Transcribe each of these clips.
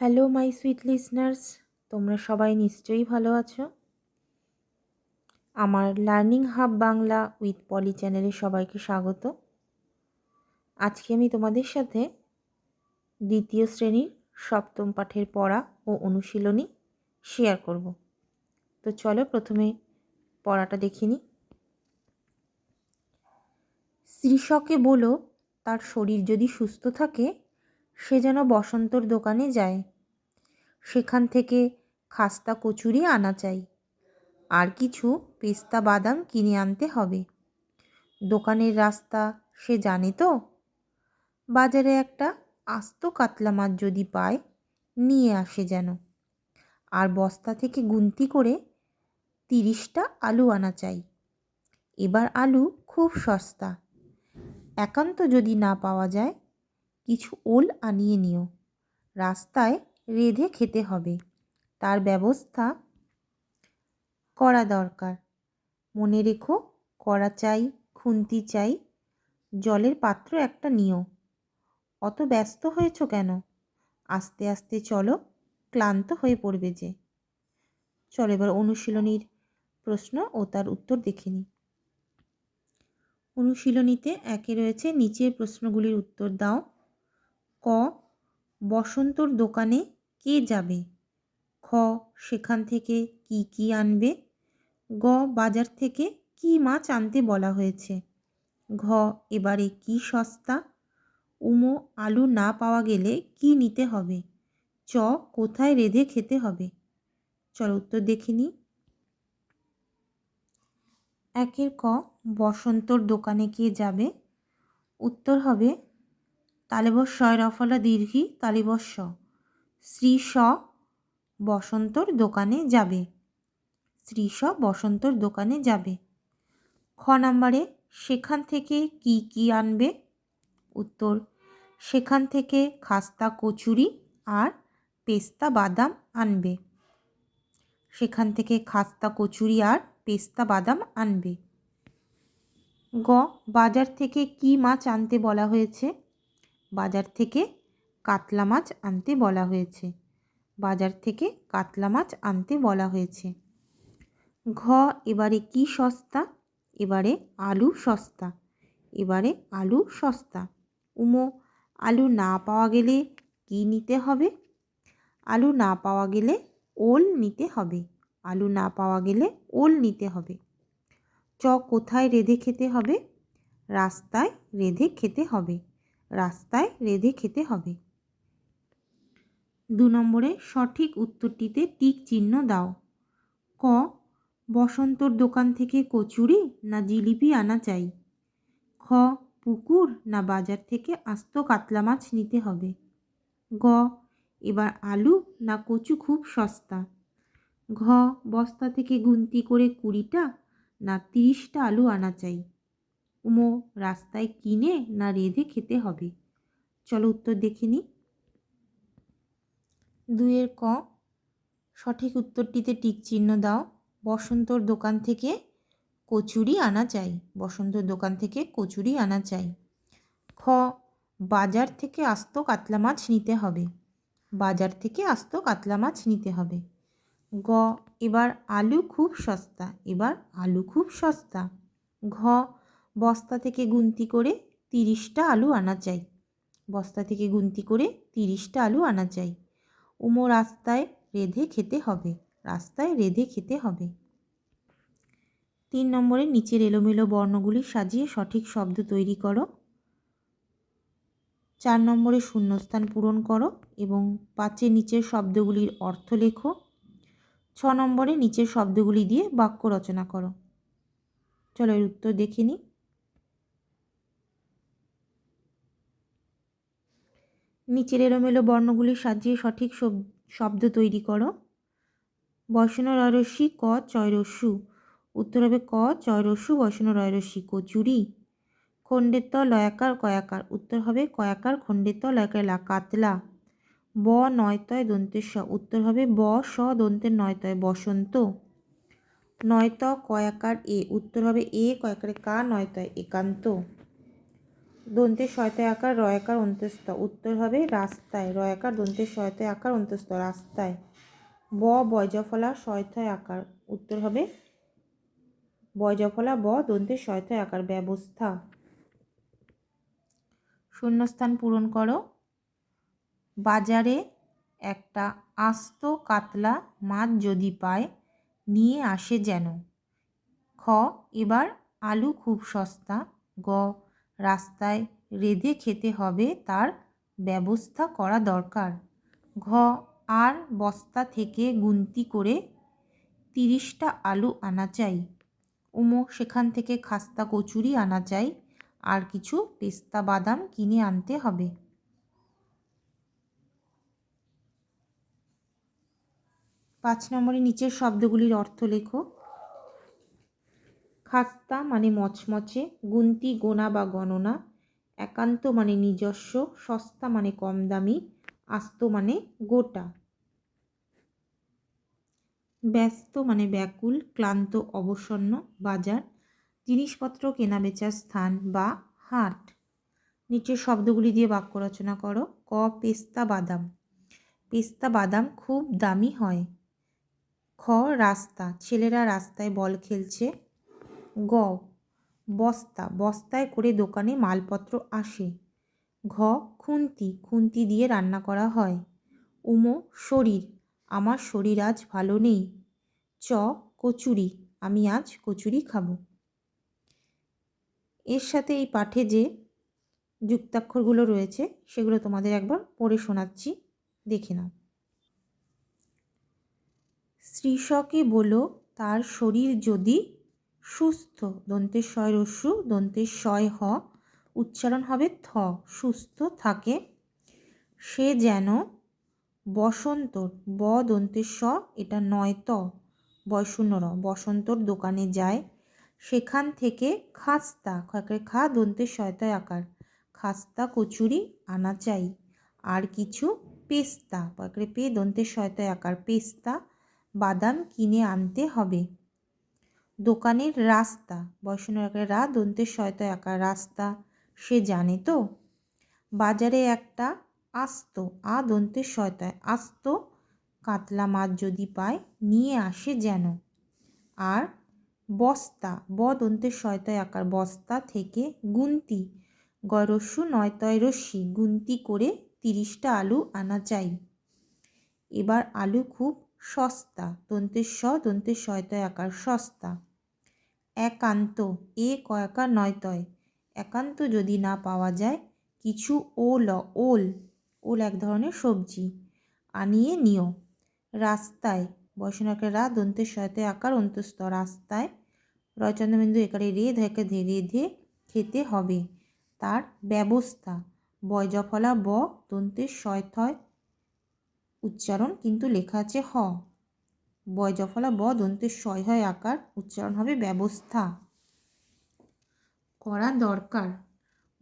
Hello, my sweet listeners. তোমরা সবাই নিশ্চয়ই ভালো আছো? আমার learning hub Bangla with Poly চ্যানেলে সবাইকে স্বাগত। আজকে আমি তোমাদের সাথে দ্বিতীয় শ্রেণির সপ্তম পাঠের পড়া ও অনুশীলনী শেয়ার করব। তো চলো প্রথমে পড়াটা দেখিনি শ্রীশকে বলো, তার শরীর যদি সুস্থ থাকে সে যেন বসন্তর দোকানে যায়। সেখান থেকে খাস্তা কচুরি আনা চাই। আর কিছু পেস্তা বাদাম কিনে আনতে হবে। দোকানের রাস্তা সে জানে তো? বাজারে একটা আস্ত কাতলা মাছ যদি পায়, নিয়ে আসে যেন। আর বস্তা থেকে গুনতি করে তিরিশটা আলু আনা চাই। এবার আলু খুব সস্তা। একান্ত যদি না পাওয়া যায় কিছু ওল আনিয়ে নিও। রাস্তায় রেঁধে খেতে হবে। তার ব্যবস্থা করা দরকার। মনে রেখো, কড়া চাই, খুন্তি চাই, জলের পাত্র একটা নিও। অত ব্যস্ত হয়েছ কেন? আস্তে আস্তে চলো, ক্লান্ত হয়ে পড়বে যে। চলো এবার অনুশীলনীর প্রশ্ন ও তার উত্তর দেখে নিই। অনুশীলনীতে একে রয়েছে নিচের প্রশ্নগুলির উত্তর দাও। ক, বসন্তর দোকানে কে যাবে? খ, সেখান থেকে কি কি আনবে? গ, বাজার থেকে কি মাছ আনতে বলা হয়েছে? ঘ, এবারে কি সস্তা? উমো, আলু না পাওয়া গেলে কি নিতে হবে? চ, কোথায় রেঁধে খেতে হবে? চলো উত্তর দেখে নিই। একের ক, বসন্তর দোকানে কে যাবে? উত্তর হবে তালেবস রফলা দীর্ঘি তালিবস্য শ্রী স বসন্তর দোকানে যাবে। শ্রী স বসন্তর দোকানে যাবে। খ নাম্বারে, সেখান থেকে কি কি আনবে? উত্তর, সেখান থেকে খাস্তা কচুরি আর পেস্তা বাদাম আনবে। সেখান থেকে খাস্তা কচুরি আর পেস্তা বাদাম আনবে। গ, বাজার থেকে কি মাছ আনতে বলা হয়েছে? বাজার থেকে কাতলা মাছ আনতে বলা হয়েছে। বাজার থেকে কাতলা মাছ আনতে বলা হয়েছে। ঘ, এবারে কি সস্তা? এবারে আলু সস্তা। এবারে আলু সস্তা। উমো, আলু না পাওয়া গেলে কি নিতে হবে? আলু না পাওয়া গেলে ওল নিতে হবে। আলু না পাওয়া গেলে ওল নিতে হবে। চ, কোথায় রেঁধে খেতে হবে? রাস্তায় রেঁধে খেতে হবে। রাস্তায় রেঁধে খেতে হবে। দু নম্বরে সঠিক উত্তরটিতে টিক চিহ্ন দাও। ক, বসন্তর দোকান থেকে কচুরি না জিলিপি আনা চাই। খ, পুকুর না বাজার থেকে আস্ত কাতলা মাছ নিতে হবে। গ, এবার আলু না কচু খুব সস্তা। ঘ, বস্তা থেকে গুনতি করে কুড়িটা না তিরিশটা আলু আনা চাই। উমো, রাস্তায় কিনে না রেঁধে খেতে হবে? চলো উত্তর দেখে নিই দুইয়ের ক। সঠিক উত্তরটিতে টিক চিহ্ন দাও। বসন্তর দোকান থেকে কচুরি আনা চাই। বসন্তর দোকান থেকে কচুরি আনা চাই। খ। বাজার থেকে আস্ত কাতলা মাছ নিতে হবে। বাজার থেকে আস্ত কাতলা মাছ নিতে হবে। গ। এবার আলু খুব সস্তা। এবার আলু খুব সস্তা। ঘ। বস্তা থেকে গুনতি করে তিরিশটা আলু আনা চাই বস্তা থেকে গুনতি করে তিরিশটা আলু আনা চাই উমো রাস্তায় রেঁধে খেতে হবে, রাস্তায় রেঁধে খেতে হবে। তিন নম্বরে নিচের এলোমেলো বর্ণগুলি সাজিয়ে সঠিক শব্দ তৈরি করো। চার নম্বরে শূন্যস্থান পূরণ করো এবং পাঁচের নিচের শব্দগুলির অর্থ লেখো। ছ নম্বরে নিচের শব্দগুলি দিয়ে বাক্য রচনা করো। চলো এর উত্তর দেখে নিই। নিচের বর্ণগুলি সাজিয়ে সঠিক শব্দ তৈরি করো। বসন রয়রস্যি ক চয়রস্যু উত্তর হবে ক চয়রস্যু বসন রয়রস্যি কচুরি খণ্ডের ত লয়াকার কয়াকার। উত্তর হবে কয়াকার খণ্ডের ত লয়াকার লা কাতলা। ব নয়তয় দন্তের স উত্তর হবে ব স দন্তের নয়তয় বসন্ত। নয়ত কয়াকার এ। উত্তর হবে এ, কয়াকারে কা, নয়তয় একান্ত। দন্তে শয়তে আকার, রয়াকার অন্তস্থ। উত্তর হবে রাস্তায়। রয়াকার দন্তে শয়তে আকার অন্তস্থ, রাস্তায়। ব বয়জফলা শয়থয় আকার। উত্তর হবে বয়জফলা ব, দন্তে শয়থয় আকার। ব্যবস্থা। শূন্যস্থান পূরণ করো। বাজারে একটা আস্ত কাতলা মাছ যদি পায়, নিয়ে আসে যেন। খ, এবার আলু খুব সস্তা। গ রাস্তায় রেঁধে খেতে হবে তার ব্যবস্থা করা দরকার। ঘ, আর বস্তা থেকে গুনতি করে তিরিশটা আলু আনা চাই। উমো, সেখান থেকে খাস্তা কচুরি আনা চাই। আর কিছু পেস্তা বাদাম কিনে আনতে হবে। পাঁচ নম্বরে নিচের শব্দগুলির অর্থ লেখো। খাস্তা মানে মচমচে, গুনতি গোনা বা গণনা, একান্ত মানে নিজস্ব, সস্তা মানে কম দামি, আস্ত মানে গোটা। ব্যস্ত মানে ব্যাকুল, ক্লান্ত, অবসন্ন, বাজার, জিনিসপত্র কেনাবেচার স্থান বা হাট। নিচের শব্দগুলি দিয়ে বাক্য রচনা করো। ক, পেস্তা বাদাম। পেস্তা বাদাম খুব দামি হয়। খ, রাস্তা। ছেলেরা রাস্তায় বল খেলছে। গ বস্তা, বস্তায় করে দোকানে মালপত্র আসে। ঘ, খুন্তি খুন্তি দিয়ে রান্না করা হয়। উমো, শরীর, আমার শরীর আজ ভালো নেই। চ, কচুরি, আমি আজ কচুরি খাব। এর সাথে এই পাঠে যে যুক্তাক্ষরগুলো রয়েছে, সেগুলো তোমাদের একবার পড়ে শোনাচ্ছি, দেখে নাও। শ্রীশকে বলো, তার শরীর যদি সুস্থ। দন্তের শয় রস্যু দন্তের শয় হ। উচ্চারণ হবে থ। সুস্থ থাকে। সে যেন বসন্তর ব দন্তের স এটা নয় ত। বয়শূন্য বসন্তর দোকানে যায়। সেখান থেকে খাস্তা খাকে খা? দন্তের শয়তায় আকার। খাস্তা, কচুরি আনা চাই আর কিছু পেস্তা পাকড়ে পে? দন্তের শয়তায় আকার। পেস্তা, বাদাম কিনে আনতে হবে। দোকানের রাস্তা। বয়সনের রা, দন্তের শয়তায় আকার রাস্তা। সে জানে তো? বাজারে একটা আস্ত, আ দন্তের শয়তায় আস্ত কাতলা মাছ যদি পায়, নিয়ে আসে যেন। আর বস্তা, ব দন্তের শয়তায় আকার বস্তা থেকে গুনতি। গরস্যু নয়তয় রশ্মি গুনতি করে তিরিশটা আলু আনা চাই। এবার আলু খুব সস্তা, দন্তের স, দন্তের শয়তয় আকার সস্তা। একান্ত, এ কয়কা নয় তয়। একান্ত যদি না পাওয়া যায়, কিছু ওল ওল ওল এক ধরনের সবজি আনিয়ে নিও। রাস্তায় বসনাকে রা দন্তের শয়তে আকার অন্তস্থ। রাস্তায়, রয়চন্দ্রবিন্দু একারে রে ধেকে ধে রেধে খেতে হবে। তার ব্যবস্থা, বয় জফলা ব দন্তের শয়থয় উচ্চারণ কিন্তু লেখা আছে হ। বয় জফলা ব দন্তের শয় হয় আকার, উচ্চারণ হবে ব্যবস্থা। করা দরকার।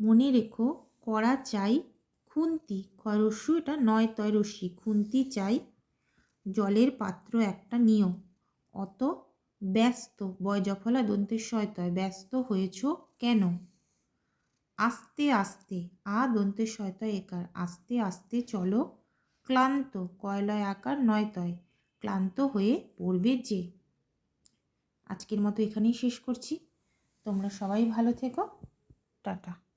মনে রেখো, করা চাই খুন্তি। খরস্যু এটা নয় তয় রশ্মি, খুন্তি চাই জলের পাত্র একটা নিও অত ব্যস্ত, বয় জফলা দন্তের শয়তয় ব্যস্ত হয়েছ কেন? আস্তে আস্তে, আ দন্তের শয়তয় একার, আস্তে আস্তে চলো ক্লান্ত। কয়লয় আকার নয়তয় ক্লান্ত হয়ে পড়বে যে। আজকের মতো এখানেই শেষ করছি। তোমরা সবাই ভালো থেকো। টাটা।